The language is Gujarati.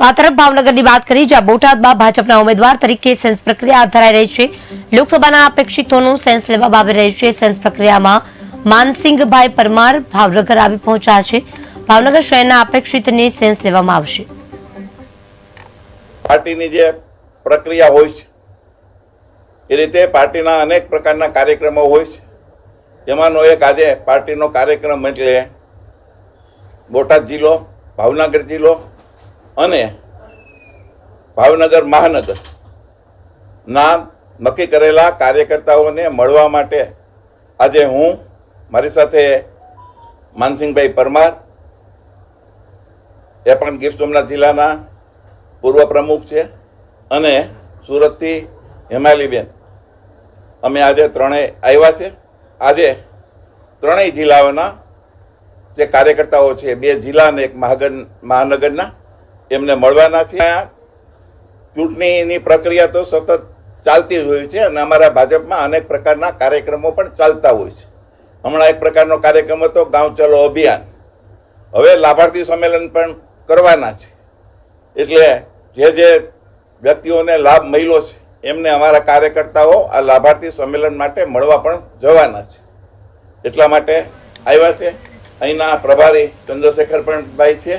તો આ તરફ ભાવનગરની વાત કરી જ્યાં બોટાદમાં ભાજપના ઉમેદવાર તરીકે સેન્સ પ્રક્રિયા હાથ ધરાઈ રહી છે. લોકસભાના અપેક્ષિતોનું સેન્સ લેવામાં આવી રહ્યું છે. સેન્સ પ્રક્રિયામાં માનસિંહભાઈ પરમાર ભાવનગર આવી પહોંચ્યા છે. ભાવનગર શહેરના અપેક્ષિતની સેન્સ લેવામાં આવશે. પાર્ટીની જે પ્રક્રિયા હોય છે, એ રીતે પાર્ટીના અનેક પ્રકારના કાર્યક્રમો હોય છે. જેમાંનો એક આજે પાર્ટીનો કાર્યક્રમ એટલે બોટાદ જિલ્લો, ભાવનગર જિલ્લો અને ભાવનગર મહાનગર ના નક્કી કરેલા કાર્યકર્તાઓને મળવા માટે આજે હું મારી સાથે માનસિંહભાઈ પરમાર એ પણ ગીર સોમનાથ જિલ્લાના પૂર્વ પ્રમુખ છે અને સુરતથી હિમાલીબેન. અમે આજે ત્રણેય આવ્યા છે. આજે ત્રણેય જિલ્લાઓના જે કાર્યકર્તાઓ છે, બે જિલ્લા અને એક મહાગર મહાનગરના એમને મળવાના છે. ચૂંટણીની પ્રક્રિયા તો સતત ચાલતી જ હોય છે અને અમારા ભાજપમાં અનેક પ્રકારના કાર્યક્રમો પણ ચાલતા હોય છે. હમણાં એક પ્રકારનો કાર્યક્રમ હતો ગાંવ ચલો અભિયાન. હવે લાભાર્થી સંમેલન પણ કરવાના છે. એટલે જે જે વ્યક્તિઓને લાભ મળ્યો છે, એમને અમારા કાર્યકર્તાઓ આ લાભાર્થી સંમેલન માટે મળવા પણ જવાના છે. એટલા માટે આવ્યા છે. અહીંના પ્રભારી ચંદ્રશેખર પણ ભાઈ છે.